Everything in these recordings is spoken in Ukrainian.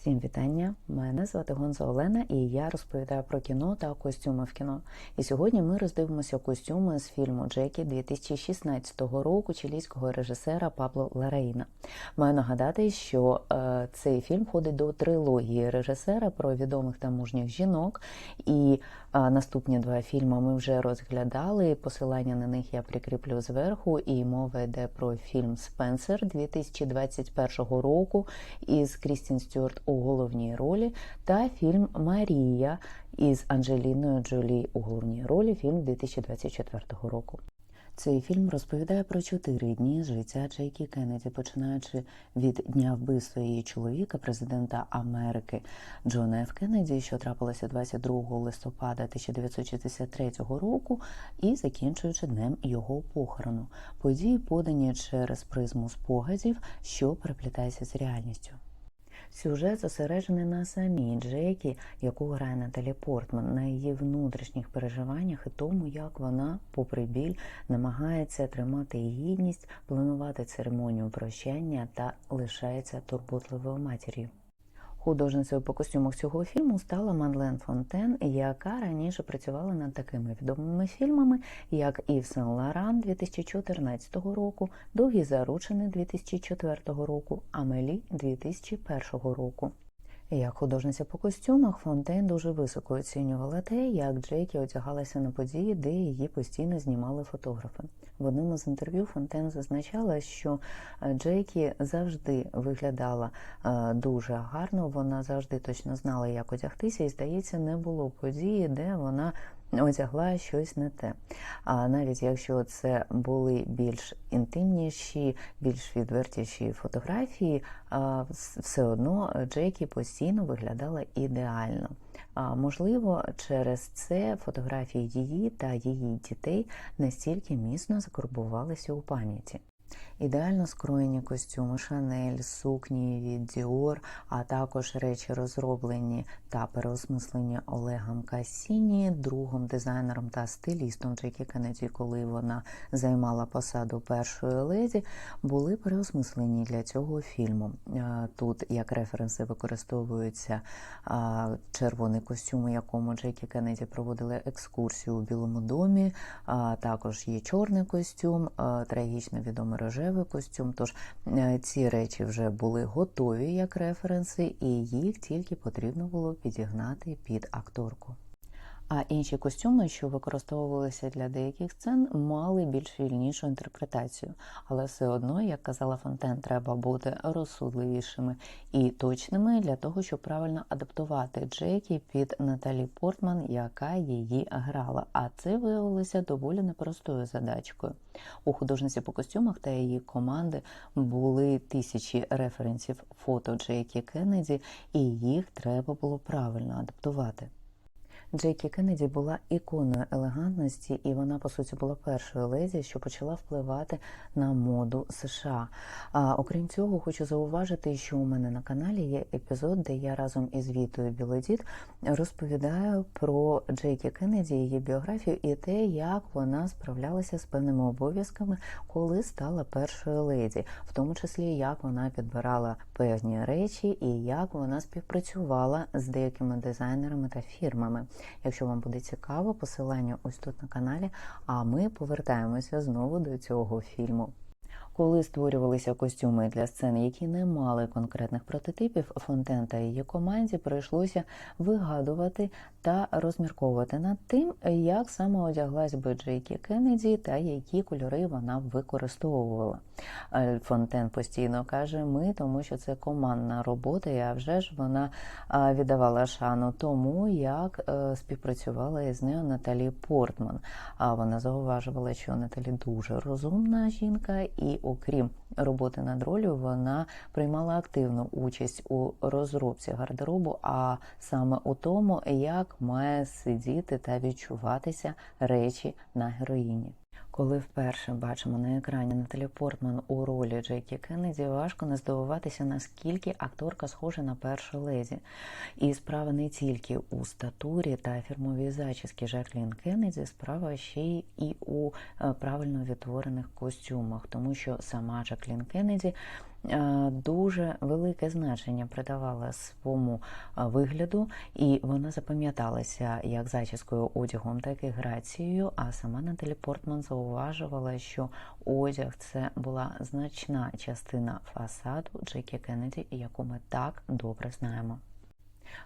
Всім вітання! Мене звати Гонза Олена, і я розповідаю про кіно та костюми в кіно. І сьогодні ми роздивимося костюми з фільму Джекі 2016 року чилійського режисера Пабло Ларейна. Маю нагадати, що е, цей фільм входить до трилогії режисера про відомих та мужніх жінок. І наступні два фільми ми вже розглядали. Посилання на них я прикріплю зверху. І мова йде про фільм Спенсер 2021 року із Крістін Стюарт у головній ролі та фільм Марія із Анджеліною Джолі у головній ролі фільм 2024 року. Цей фільм розповідає про чотири дні життя Джейкі Кеннеді, починаючи від дня вбивства її чоловіка, президента Америки Джона Ф. Кеннеді, що трапилося 22 листопада 1963 року, і закінчуючи днем його похорону. Події подані через призму спогадів, що переплітається з реальністю. Сюжет зосереджений на самій Джекі, яку грає Наталі Портман, на її внутрішніх переживаннях і тому, як вона, попри біль, намагається тримати гідність, планувати церемонію прощання та лишається турботливою матір'ю. Художницею по костюмах цього фільму стала Мадлен Фонтен, яка раніше працювала над такими відомими фільмами, як Ів Сен Лоран 2014 року, Довгі заручини 2004 року, Амелі 2001 року. Як художниця по костюмах, Фонтейн дуже високо оцінювала те, як Джекі одягалася на події, де її постійно знімали фотографи. В одному з інтерв'ю Фонтейн зазначала, що Джекі завжди виглядала дуже гарно, вона завжди точно знала, як одягтися, і здається, не було події, де вона одягла щось не те. А навіть якщо це були більш інтимніші, більш відвертіші фотографії, все одно Джекі постійно виглядала ідеально. Можливо, через це фотографії її та її дітей настільки міцно закорбувалися у пам'яті. Ідеально скроєні костюми Шанель, сукні від Діор, а також речі розроблені та переосмислені Олегом Касіні, другом дизайнером та стилістом Джекі Кеннеді, коли вона займала посаду першої леді, були переосмислені для цього фільму. Тут як референси використовуються червоний костюм, у якому Джекі Кеннеді проводили екскурсію у Білому домі. Також є чорний костюм, трагічно відомий рожевий костюм. Тож е, ці речі вже були готові як референси, і їх тільки потрібно було підігнати під акторку. А інші костюми, що використовувалися для деяких сцен, мали більш вільнішу інтерпретацію. Але все одно, як казала Фонтен, треба бути розсудливішими і точними для того, щоб правильно адаптувати Джекі під Наталі Портман, яка її грала. А це виявилося доволі непростою задачкою. У художниці по костюмах та її команди були тисячі референсів фото Джекі Кеннеді, і їх треба було правильно адаптувати. Джекі Кеннеді була іконою елегантності, і вона, по суті, була першою леді, що почала впливати на моду США. А окрім цього, хочу зауважити, що у мене на каналі є епізод, де я разом із Вітою Білодіт розповідаю про Джекі Кеннеді, її біографію і те, як вона справлялася з певними обов'язками, коли стала першою леді, в тому числі як вона підбирала певні речі і як вона співпрацювала з деякими дизайнерами та фірмами. Якщо вам буде цікаво, посилання ось тут на каналі. А ми повертаємося знову до цього фільму. Коли створювалися костюми для сцен, які не мали конкретних прототипів, Фонтен та її команді прийшлося вигадувати та розмірковувати над тим, як саме одяглась би Джейкі Кеннеді та які кольори вона використовувала. Фонтен постійно каже: ми, тому що це командна робота, і а вже ж вона віддавала шану тому, як е, співпрацювала із нею Наталі Портман. А вона зауважувала, що Наталі дуже розумна жінка і окрім роботи над ролью, вона приймала активну участь у розробці гардеробу, а саме у тому, як має сидіти та відчуватися речі на героїні. Коли вперше бачимо на екрані Наталі Портман у ролі Джекі Кеннеді, важко не здивуватися, наскільки акторка схожа на першу лезі. І справа не тільки у статурі та фірмовій зачіски Жаклін Кеннеді, справа ще і у е, правильно відтворених костюмах, тому що сама Жаклін Кеннеді дуже велике значення придавала своєму е, вигляду, і вона запам'яталася як зачіскою одягом, так і грацією. А сама Наталі Портман зауважувала, що одяг це була значна частина фасаду Джекі Кеннеді, яку ми так добре знаємо.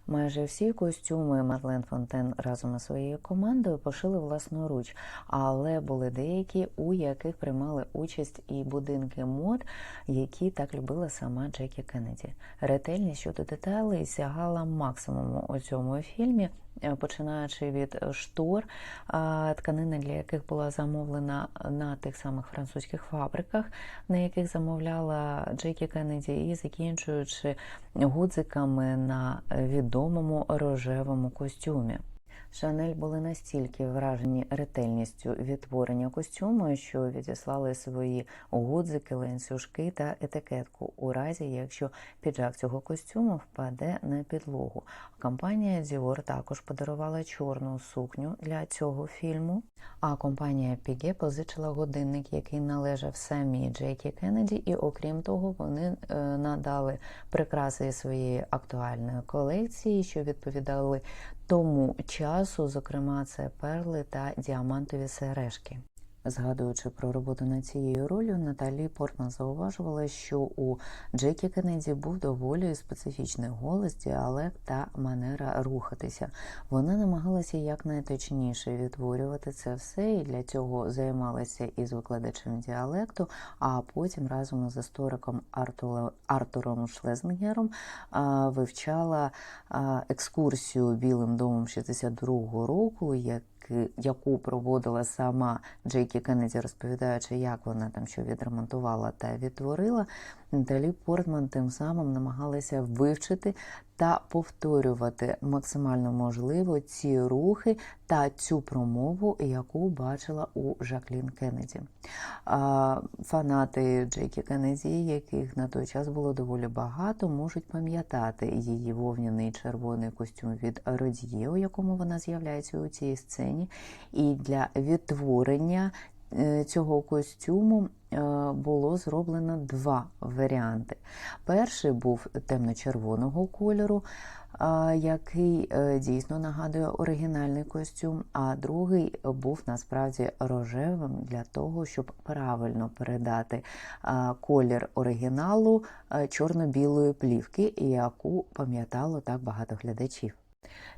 Майже всі костюми Мадлен Фонтен разом із своєю командою пошили власноруч, але були деякі, у яких приймали участь і будинки мод, які так любила сама Джекі Кеннеді. Ретельність щодо деталей сягала максимуму у цьому фільмі. Е, Починаючи від штор, тканини, для яких була замовлена на тих самих французьких фабриках, на яких замовляла Джекі Кеннеді, і закінчуючи гудзиками на відомому рожевому костюмі. Шанель були настільки вражені ретельністю відтворення костюму, що відіслали свої гудзики, ланцюжки та етикетку у разі, якщо піджак цього костюму впаде на підлогу. Компанія Dior також подарувала чорну сукню для цього фільму. А компанія Piguet позичила годинник, який належав самій Джекі Кеннеді, і окрім того, вони е, надали прикраси своєї актуальної колекції, що відповідали тому часу, зокрема, це перли та діамантові сережки. Згадуючи про роботу над цією ролью, Наталі Портман зауважувала, що у Джекі Кеннеді був доволі специфічний голос, діалект та манера рухатися. Вона намагалася якнайточніше відтворювати це все, і для цього займалася із викладачем діалекту, а потім разом із істориком Артуром Шлезнгером вивчала екскурсію Білим домом 62-го року, яку проводила сама Джейкі Кеннеді, розповідаючи, як вона там що відремонтувала та відтворила, Наталі Портман тим самим намагалася вивчити та повторювати максимально можливо ці рухи та цю промову, яку бачила у Жаклін Кеннеді. Фанати Джекі Кеннеді, яких на той час було доволі багато, можуть пам'ятати її вовняний червоний костюм від Родіє, у якому вона з'являється у цій сцені. І для відтворення цього костюму е, було зроблено два варіанти. Перший був темно-червоного кольору, який е, дійсно нагадує оригінальний костюм, а другий був насправді рожевим для того, щоб правильно передати колір оригіналу е, чорно-білої плівки, яку пам'ятало так багато глядачів.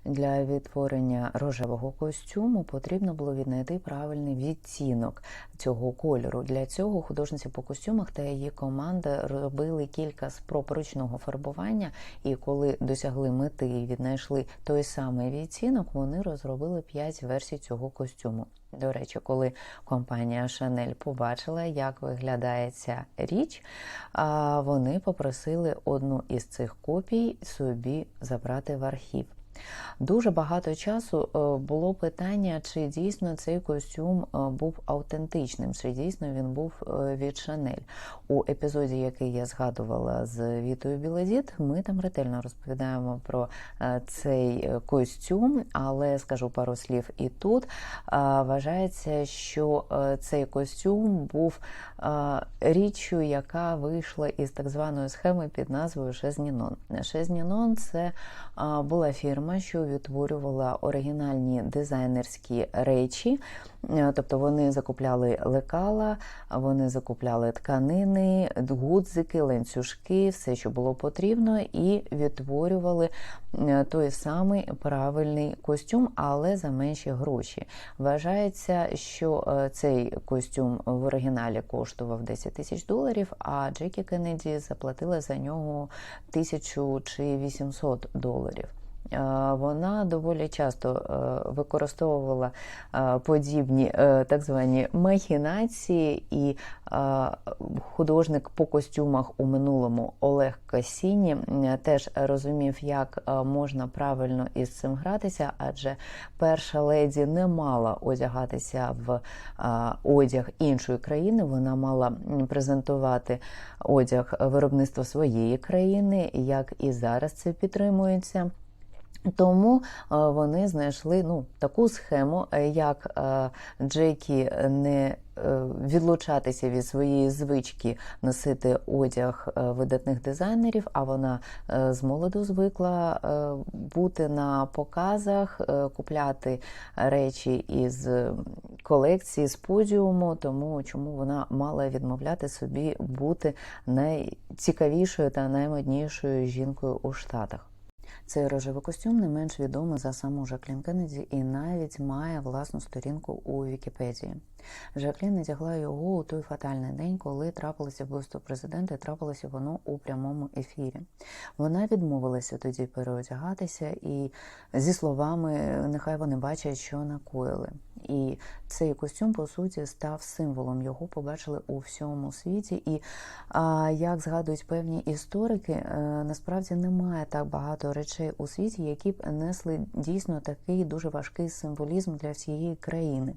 Для відтворення рожевого костюму потрібно було віднайти правильний відтінок цього кольору. Для цього художниці по костюмах та її команда робили кілька спроб ручного фарбування, і коли досягли мети і віднайшли той самий відтінок, вони розробили 5 версій цього костюму. До речі, коли компанія Chanel побачила, як виглядає ця річ, вони попросили одну із цих копій собі забрати в архів. Дуже багато часу е, було питання, чи дійсно цей костюм е, був автентичним, чи дійсно він був е, від Шанель. У епізоді, який я згадувала з Вітою Білозіт, ми там ретельно розповідаємо про цей костюм, але скажу пару слів і тут. Вважається, що цей костюм був річчю, яка вийшла із так званої схеми під назвою Шезнінон. Шезнінон це була фірма, що відтворювала оригінальні дизайнерські речі. Е, Тобто вони закупляли лекала, вони закупляли тканини, гудзики, ланцюжки, все, що було потрібно, і відтворювали е, той самий правильний костюм, але за менші гроші. Вважається, що е, цей костюм в оригіналі коштував 10 тисяч доларів, а Джекі Кеннеді заплатила за нього тисячу чи 800 доларів. Е, Вона доволі часто е, використовувала е, подібні так звані махінації, і художник по костюмах у минулому Олег Касіні теж розумів, як можна правильно із цим гратися, адже перша леді не мала одягатися в одяг іншої країни, вона мала презентувати одяг виробництва своєї країни, як і зараз це підтримується. Тому е, вони знайшли ну, таку схему, е, як е, Джекі не відлучатися від своєї звички носити одяг видатних дизайнерів, а вона з молоду звикла бути на показах, купляти речі із колекції, з подіуму, тому чому вона мала відмовляти собі бути найцікавішою та наймоднішою жінкою у Штатах. Цей рожевий костюм не менш відомий за саму Жаклін Кеннеді і навіть має власну сторінку у Вікіпедії. Жаклін надягла його у той фатальний день, коли трапилося вбивство президента, і трапилося воно у прямому ефірі. Вона відмовилася тоді переодягатися і зі словами нехай вони бачать, що накоїли. І цей костюм, по суті, став символом. Його побачили у всьому світі. І як згадують певні історики, е, насправді немає так багато речей у світі, які б несли дійсно такий дуже важкий символізм для всієї країни.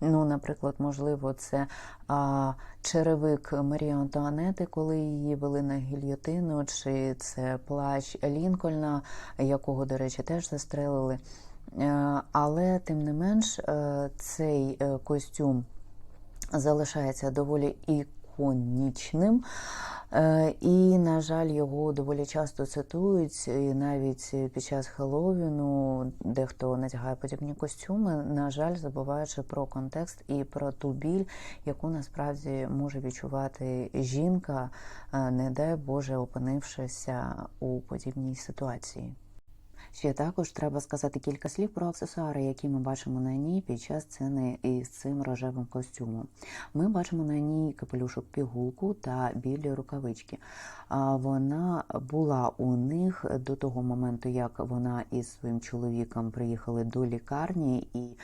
Ну, наприклад, можливо, це а, черевик Марії Антуанети, коли її вели на гільйотину, чи це плащ Лінкольна, якого, до речі, теж застрелили. Е, Але тим не менш, е, цей е, костюм залишається доволі іконічним. Е, І, на жаль, його доволі часто цитують, і навіть під час Хеллоуіну дехто надягає подібні костюми, на жаль, забуваючи про контекст і про ту біль, яку насправді може відчувати жінка, е, не дай Боже, опинившися у подібній ситуації. Ще також треба сказати кілька слів про аксесуари, які ми бачимо на ній під час сцени із цим рожевим костюмом. Ми бачимо на ній капелюшок пігулку та білі рукавички. Вона була у них до того моменту, як вона із своїм чоловіком приїхали до лікарні, і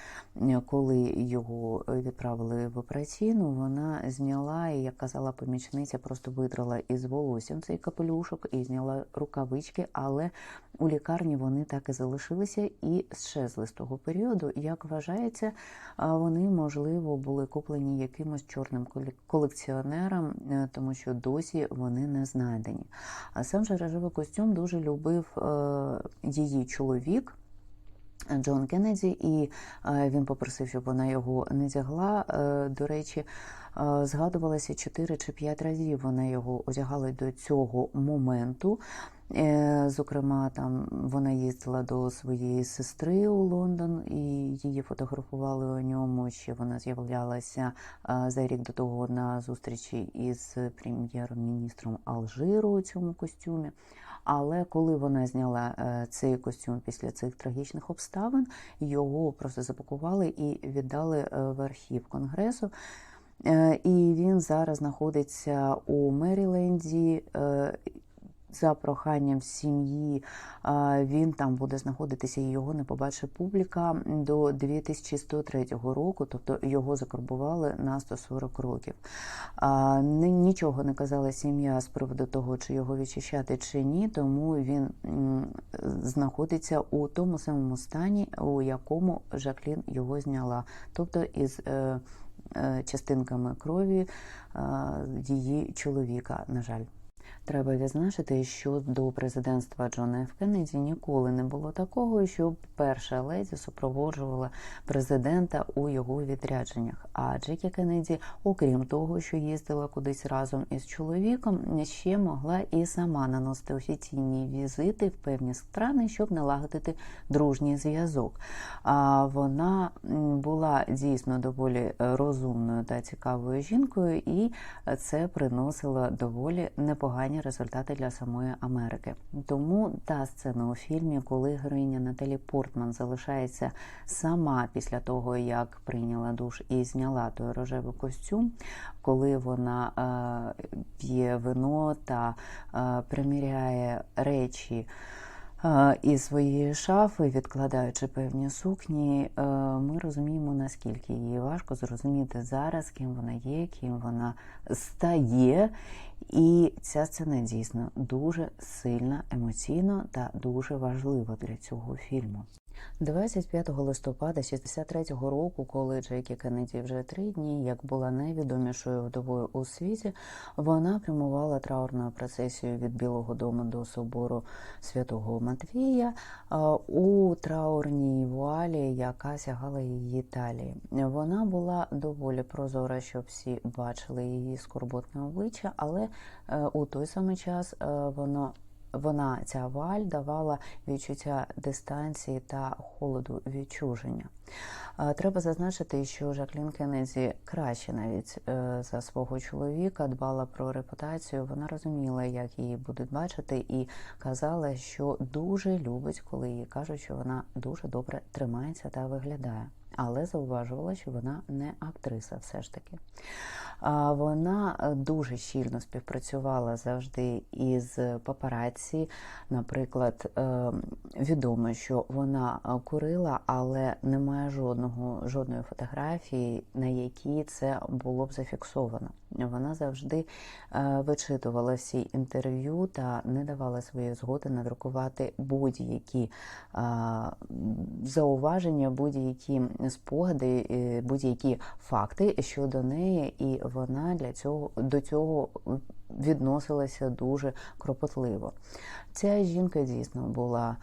е, коли його відправили в операційну, вона зняла і, як казала помічниця, просто видрала із волоссям цей капелюшок і зняла рукавички, але у лікарні вони так і залишилися і щезли з того періоду. Як вважається, вони можливо були куплені якимось чорним колекціонером, е, тому що досі вони не знайдені. А сам же рожевий костюм дуже любив е, її чоловік. Джон Кеннеді, і е, він попросив, щоб вона його не тягла. До речі, згадувалося 4 чи 5 разів. Вона його одягала до цього моменту. Е, Зокрема, там вона їздила до своєї сестри у Лондон і її фотографували у ньому. Ще вона з'являлася е, за рік до того на зустрічі із прем'єр-міністром Алжиру у цьому костюмі. Але коли вона зняла е, цей костюм після цих трагічних обставин, його просто запакували і віддали в архів конгресу. І він зараз знаходиться у Меріленді. За проханням сім'ї він там буде знаходитися, і його не побачить публіка до 2103 року, тобто його закарбували на 140 років. Нічого не казала сім'я з приводу того, чи його відчищати чи ні, тому він знаходиться у тому самому стані, у якому Жаклін його зняла, тобто із е, е, частинками крові її чоловіка, на жаль. Треба відзначити, що до президентства Джона Ф. Кеннеді ніколи не було такого, щоб перша леді супроводжувала президента у його відрядженнях. А Джекі Кеннеді, окрім того, що їздила кудись разом із чоловіком, ще могла і сама наносити офіційні візити в певні страни, щоб налагодити дружній зв'язок. А вона була дійсно доволі розумною та цікавою жінкою, і це приносило доволі непогані результати для самої Америки. Тому та сцена у фільмі, коли героїня Наталі Портман залишається сама після того, як прийняла душ і зняла той рожевий костюм, коли вона е, п'є вино та е, приміряє речі. Е, свої шафи, відкладаючи певні сукні, е, ми розуміємо, наскільки її важко зрозуміти зараз, ким вона є, ким вона стає. І ця сцена дійсно дуже сильна, емоційно та дуже важлива для цього фільму. 25 листопада 63-го року, коли Джекі Кеннеді вже три дні, як була найвідомішою вдовою у світі, вона прямувала траурною процесією від Білого Дому до собору святого Матвія у траурній вуалі, яка сягала її талії. Вона була доволі прозора, щоб всі бачили її скорботне обличчя, але е, у той самий час е, воно вона ця вуаль давала відчуття дистанції та холоду відчуження. Е, Треба зазначити, що Жаклін Кеннеді краще навіть е, за свого чоловіка дбала про репутацію. Вона розуміла, як її будуть бачити, і казала, що дуже любить, коли їй кажуть, що вона дуже добре тримається та виглядає. Але зауважувала, що вона не актриса, все ж таки. Вона е, дуже щільно співпрацювала завжди із папараці. Наприклад, е, відомо, що вона е, курила, але немає жодного жодної фотографії, на якій це було б зафіксовано. Вона завжди вичитувала всі інтерв'ю та не давала своєї згоди надрукувати будь-які зауваження, будь-які спогади, будь-які факти щодо неї, і вона для цього до цього відносилася дуже кропотливо. Ця жінка дійсно була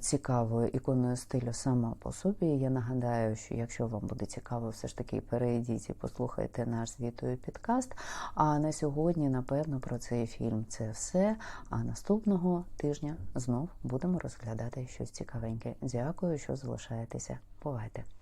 цікавою іконою стилю сама по собі. Я нагадаю, що якщо вам буде цікаво, все ж таки перейдіть і послухайте наш звітою підкаст. А на сьогодні, напевно, про цей фільм це все. А наступного тижня знов будемо розглядати щось цікавеньке. Дякую, що залишаєтеся. Бувайте!